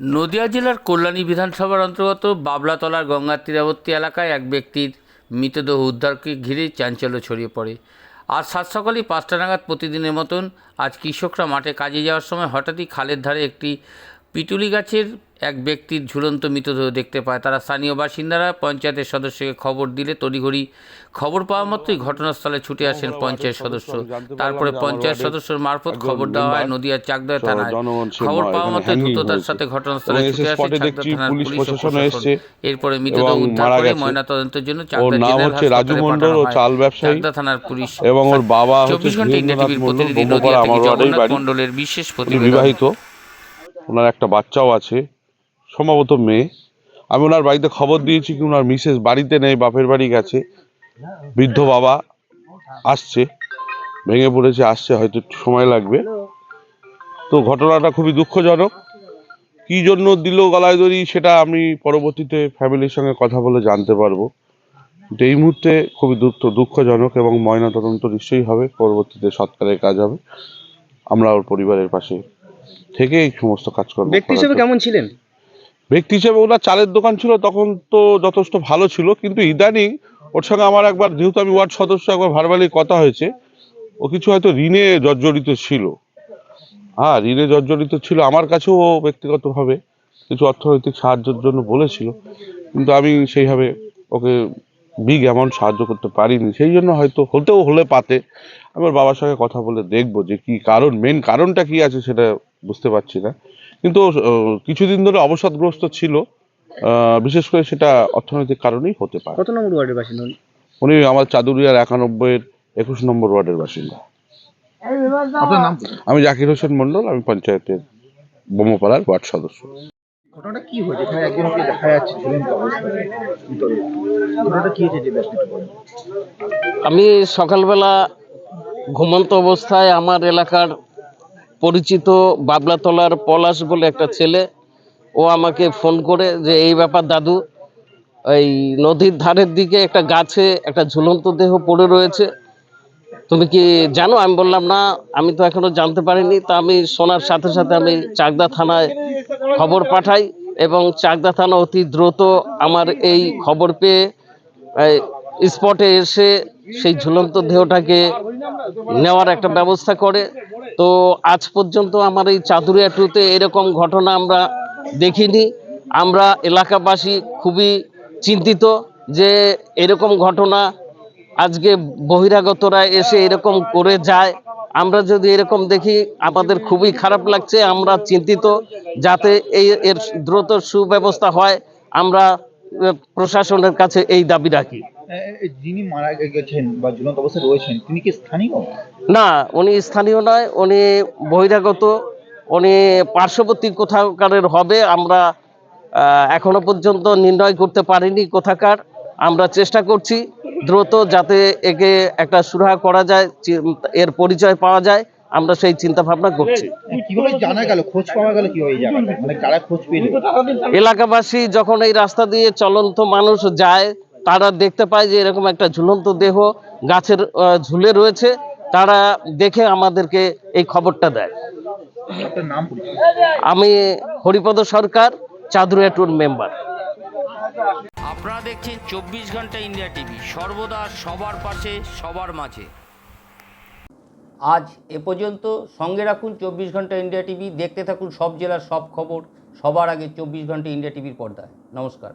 নদিয়া জেলার কল্যাণী বিধানসভার অন্তর্গত বাবলাতলার গঙ্গার তীরবর্তী এলাকায় এক ব্যক্তির মৃতদেহ উদ্ধারকে ঘিরে চাঞ্চল্য ছড়িয়ে পড়ে। আজ সাত সকালে পাঁচটা নাগাদ প্রতিদিনের মতন আজ কৃষকরা মাঠে কাজে যাওয়ার সময় হঠাৎই খালের ধারে একটি পিটুলি গাছের এক ব্যক্তির ঝুলন্ত মৃতদেহ দেখতে পায় তারা স্থানীয় বাসিন্দারা পঞ্চায়েতের সদস্যকে খবর দিলে তড়িঘড়ি খবর পাওয়া মাত্রই ঘটনাস্থলে ছুটে আসেন পঞ্চায়েত সদস্য তারপরে পঞ্চায়েত সদস্যর মারফত খবর দেওয়া হয় নদিয়ার চাকদা থানায় খবর পাওয়া মাত্রই দ্রুততার সাথে ঘটনাস্থলে ছুটে এসে আসে চাকদা থানার পুলিশ এরপরে মৃতদেহ উদ্ধার করে। ময়নাতদন্তের জন্য চাকদা জেনারেল রাজু হাসপাতালে পাঠানো ও হয়। চাল ব্যবসায়ী। চাকদা থানার পুলিশ এবং ওর বাবা হচ্ছে চব্বিশ ঘণ্টা ইন্ডিয়া টিভির প্রতিনিধি নদিয়া থেকে জগন্নাথ বাড়ি। মণ্ডলের বিশেষ প্রতিবেদন বিবাহিত ওনার একটা বাচ্চাও আছে, সম্ভবত মেয়ে। আমি ওনার বাড়িতে খবর দিয়েছি কি ওনার মিসেস বাড়িতে নেই, বাপের বাড়ি গেছে। বৃদ্ধ বাবা আসছে, ভেঙে পড়েছে, আসছে, হয়তো একটু সময় লাগবে। তো ঘটনাটা খুবই দুঃখজনক। কি জন্য দিল গলায় দড়ি সেটা আমি পরবর্তীতে ফ্যামিলির সঙ্গে কথা বলে জানতে পারব। এই মুহূর্তে খুবই দুঃখ, দুঃখজনক এবং ময়নাতদন্ত নিশ্চয়ই হবে, পরবর্তীতে সৎকারের কাজ হবে। আমরা ওর পরিবারের পাশে থেকে এই সমস্ত কাজকর্ম ব্যক্তি হিসেবে কেমন ছিলেন? ব্যক্তি হিসেবে ওনার চালের দোকান ছিল তখন তো যথেষ্ট ভালো ছিল কিন্তু ইদানিং ওর সঙ্গে আমার একবার যেহেতু আমি ওয়ার্ড সদস্য একবার ভারবালি কথা হয়েছে ও কিছু হয়তো ঋণে জর্জরিত ছিল। হ্যাঁ ঋণে জর্জরিত ছিল আমার কাছেও ও ব্যক্তিগতভাবে কিছু অর্থনৈতিক সাহায্যের জন্য বলেছিল কিন্তু আমি সেইভাবে ওকে বিগ অ্যামাউন্ট সাহায্য করতে পারিনি। সেই জন্য হয়তো হতেও হলে পাতে আমার বাবার সঙ্গে কথা বলে দেখব যে কি কারণ মেন কারণটা কি আছে সেটা বুঝতে পারছি না। কিন্তু কিছুদিন ধরে অবসাদগ্রস্ত ছিল। বিশেষ করে সেটা অর্থনৈতিক কারণেই হতে পারে। কত নম্বর ওয়ার্ডের বাসিন্দা উনি? উনি আমার চাদুরিয়ার একানব্বইয়ের একুশ নম্বর ওয়ার্ডের বাসিন্দা। আপনার নাম? আমি জাকির হোসেন মন্ডল আমি পঞ্চায়েতের বোমপাড়ার ওয়ার্ড সদস্য। ঘটনাটা কি হয়েছে? এখানে একজনকে দেখা যাচ্ছে? ঝুলন্ত অবস্থায় ঘটনাটা কি হয়েছে যে ব্যক্তিটা আমি সকালবেলা ঘুমন্ত অবস্থায় আমার এলাকার পরিচিত বাবলাতলার পলাশ বলে একটা ছেলে, ও আমাকে ফোন করে যে, এই ব্যাপার দাদু, এই নদীর ধারের দিকে একটা গাছে একটা ঝুলন্ত দেহ পড়ে রয়েছে। তুমি কি জানো? আমি বললাম, না, আমি তো এখনও জানতে পারিনি। তা আমি শোনার সাথে সাথে আমি চাকদা থানায় খবর পাঠাই এবং চাকদা থানা অতি দ্রুত আমার এই খবর পেয়ে স্পটে এসে সেই ঝুলন্ত দেহটাকে নেওয়ার একটা ব্যবস্থা করে। তো আজ পর্যন্ত আমার এই চাদুরিয়া টুতে এরকম ঘটনা আমরা দেখিনি। আমরা এলাকাবাসী খুবই চিন্তিত যে এরকম ঘটনা আজকে বহিরাগতরা এসে এরকম করে যায়। আমরা যদি এরকম দেখি, আমাদের খুবই খারাপ লাগছে। আমরা চিন্তিত যাতে এই এর দ্রুত সুব্যবস্থা হয়। আমরা প্রশাসনের কাছে এই দাবি রাখি। যিনি মারা গেছেন বা ঝুলন্ত অবস্থায় রয়েছেন তিনি কি স্থানীয়? না উনি স্থানীয় নয় উনি বহিরাগত উনি পার্শ্ববর্তী কোথাকারের হবে আমরা এখনও পর্যন্ত নির্ণয় করতে পারিনি কোথাকার। আমরা চেষ্টা করছি দ্রুত যাতে একে একটা সুরাহা করা যায় এর পরিচয় পাওয়া যায় আমরা সেই চিন্তা ভাবনা করছি কীভাবে জানা গেল? খোঁজ পাওয়া গেল কীভাবে মানে কারা খোঁজ পেল? এলাকাবাসী যখন এই রাস্তা দিয়ে চলন্ত মানুষ যায় তারা দেখতে পায় যে এরকম একটা ঝুলন্ত দেহ গাছের ঝুলে রয়েছে। তারা দেখে আমাদেরকে এই খবরটা দেয়। নাম আমি হরিপদ সরকার চাঁদুরিয়া টুর মেম্বার। আপনারা দেখছেন চব্বিশ ঘণ্টা ইন্ডিয়া টিভি। সর্বদা সবার পাশে সবার মাঝে। আজ এ পর্যন্ত সঙ্গে রাখুন চব্বিশ ঘণ্টা ইন্ডিয়া টিভি। দেখতে থাকুন সব জেলার সব খবর। সবার আগে চব্বিশ ঘণ্টা ইন্ডিয়া টিভির পর্দায়। নমস্কার।